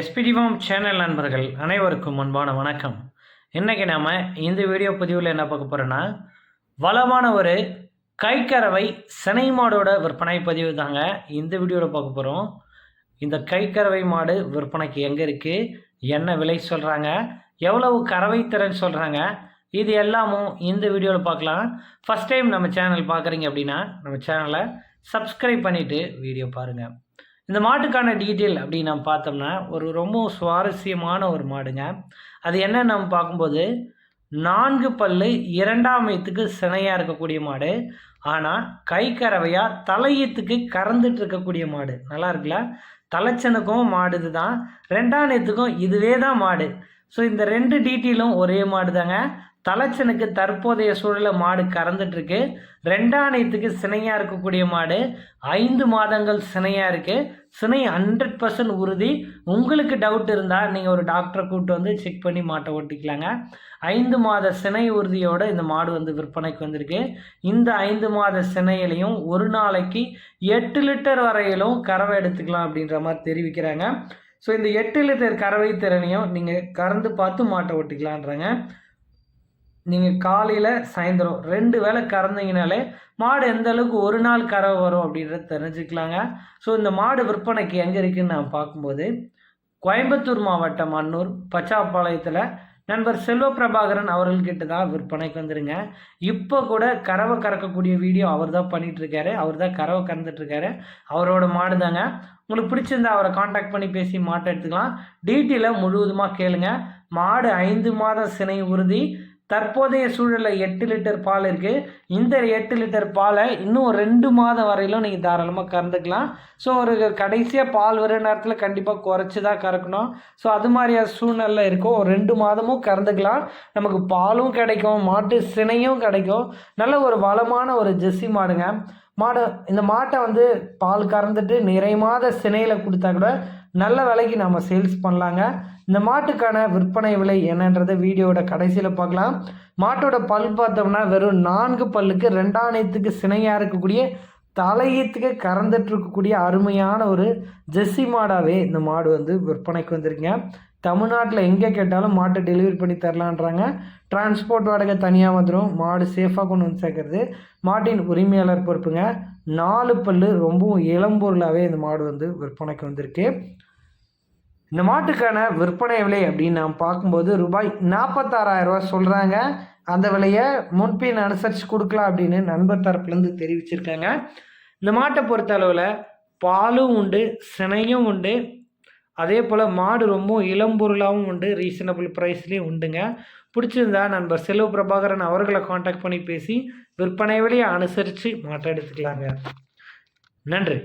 எஸ்பிடிவாம் channel நண்பர்கள் அனைவருக்கும் அன்பான வணக்கம். இன்றைக்கி நாம் இந்த வீடியோ பதிவில் என்ன பார்க்க போகிறோன்னா வளமான ஒரு கைக்கரவை சினை மாடோட விற்பனை பதிவு தாங்க இந்த வீடியோவில் பார்க்க போகிறோம் இந்த கைக்கரவை மாடு விற்பனைக்கு எங்கே இருக்குது என்ன விலை சொல்கிறாங்க எவ்வளவு கறவை திறன் சொல்கிறாங்க இது எல்லாமும் இந்த வீடியோவில் பார்க்கலாம். ஃபஸ்ட் டைம் நம்ம சேனல் பார்க்குறீங்க அப்படின்னா நம்ம சேனலை சப்ஸ்கிரைப் பண்ணிவிட்டு வீடியோ பாருங்கள் இந்த மாட்டுக்கான டீட்டெயில் அப்படின்னு நம்ம பார்த்தோம்னா ஒரு ரொம்ப சுவாரஸ்யமான ஒரு மாடுங்க. அது என்ன நம்ம பார்க்கும்போது நான்கு பல்லு இரண்டாம் வயத்துக்கு சினையாக இருக்கக்கூடிய மாடு. ஆனால் கை கறவையாக தலையத்துக்கு கறந்துட்டு இருக்கக்கூடிய மாடு. நல்லா இருக்குல்ல? தலைச்சனுக்கும் மாடு இதுதான் ரெண்டாம் நேத்துக்கும் இதுவே தான் மாடு. ஸோ இந்த ரெண்டு டீட்டெயிலும் ஒரே மாடு தாங்க தலைச்சனுக்கு தற்போதைய சூழலில் மாடு கறந்துட்டுருக்கு ரெண்டாணையத்துக்கு சினையாக இருக்கக்கூடிய மாடு. ஐந்து மாதங்கள் சினையாக இருக்குது சினை ஹண்ட்ரட் பர்சன்ட் உறுதி. உங்களுக்கு டவுட் இருந்தால் நீங்கள் ஒரு டாக்டரை கூப்பிட்டு வந்து செக் பண்ணி மாட்டை ஓட்டிக்கலாங்க. ஐந்து மாத சினை உறுதியோடு இந்த மாடு வந்து விற்பனைக்கு வந்திருக்கு. இந்த ஐந்து மாத சினையிலையும் ஒரு நாளைக்கு எட்டு லிட்டர் வரையிலும் கறவை எடுத்துக்கலாம் அப்படின்ற மாதிரி தெரிவிக்கிறாங்க. ஸோ இந்த எட்டு லிட்டர் கறவை திறனையும் நீங்கள் கறந்து பார்த்து மாட்டை ஓட்டிக்கலான்றாங்க நீங்கள் காலையில் சாயந்தரம் ரெண்டு வேளை கறந்தீங்கனாலே மாடு எந்த அளவுக்கு ஒரு நாள் கறவை வரும் அப்படின்றத தெரிஞ்சுக்கலாங்க. ஸோ இந்த மாடு விற்பனைக்கு எங்கே இருக்குதுன்னு நான் பார்க்கும்போது கோயம்புத்தூர் மாவட்டம் அன்னூர் பச்சாப்பாளையத்தில் நண்பர் செல்வ பிரபாகரன் அவர்கள்கிட்ட தான் விற்பனைக்கு வந்துருங்க. இப்போ கூட கறவை கறக்கக்கூடிய வீடியோ அவர் தான் பண்ணிகிட்ருக்காரு அவர் தான் கறவை கறந்துட்டுருக்காரு. அவரோட மாடு தாங்க. உங்களுக்கு பிடிச்சிருந்தா அவரை காண்டாக்ட் பண்ணி பேசி மாட்டை எடுத்துக்கலாம். டீட்டெயிலை முழுவதுமாக கேளுங்க. மாடு ஐந்து மாதம் சினை உறுதி. தற்போதைய சூழலில் எட்டு லிட்டர் பால் இருக்குது இந்த எட்டு லிட்டர் பாலை இன்னும் ரெண்டு மாதம் வரையிலும் நீங்கள் தாராளமாக கறந்துக்கலாம். ஸோ ஒரு கடைசியாக பால் வர நேரத்தில் கண்டிப்பாக குறைச்சி தான் கறக்கணும். ஸோ அது மாதிரியான சூழ்நிலை இருக்கும் ஒரு ரெண்டு மாதமும் கறந்துக்கலாம். நமக்கு பாலும் கிடைக்கும் மாட்டு சினையும் கிடைக்கும். நல்ல ஒரு வளமான ஒரு ஜெஸ்ஸி மாடுங்க. மாடை இந்த மாட்டை வந்து பால் கறந்துட்டு நிறை மாத சினையில் கொடுத்தா கூட நல்ல விலைக்கு நம்ம சேல்ஸ் பண்ணலாங்க. இந்த மாட்டுக்கான விற்பனை விலை என்னன்றதை வீடியோட கடைசியில் பார்க்கலாம். மாட்டோட பல் பார்த்தோம்னா வெறும் நான்கு பல்லுக்கு ரெண்டாயிரத்துக்கு சினையாக இருக்கக்கூடிய தலையத்துக்கு கறந்துட்டு இருக்கக்கூடிய அருமையான ஒரு ஜெஸ்ஸி மாடாகவே இந்த மாடு வந்து விற்பனைக்கு வந்திருக்கீங்க. தமிழ்நாட்டில் எங்கே கேட்டாலும் மாட்டை டெலிவரி பண்ணி தரலான்றாங்க. டிரான்ஸ்போர்ட் வாடகை தனியாக வந்துடும் மாடு சேஃபாக கொண்டு வந்து சேர்க்கறது. மாட்டின் உரிமையாளர் பொறுப்புங்க. நாலு பல் ரொம்பவும் இளம்பொருளாகவே இந்த மாடு வந்து விற்பனைக்கு வந்திருக்கு. இந்த மாட்டுக்கான விற்பனை விலை அப்படின்னு நாம் பார்க்கும்போது ரூபாய் நாற்பத்தாறாயிரரூவா சொல்கிறாங்க அந்த விலையை முன்பின் அனுசரித்து கொடுக்கலாம் அப்படின்னு நண்பர் தரப்புலேருந்து தெரிவிச்சிருக்காங்க. இந்த மாட்டை பொறுத்த அளவில் பாலும் உண்டு சினையும் உண்டு அதே போல் மாடு ரொம்ப இளம்பொருளாகவும் உண்டு ரீசனபிள் ப்ரைஸ்லேயும் உண்டுங்க. பிடிச்சிருந்தா நண்பர் செல்வ பிரபாகரன் அவர்களை காண்டாக்ட் பண்ணி பேசி விற்பனை விலையை அனுசரித்து மாட்டை எடுத்துக்கலாங்க. நன்றி.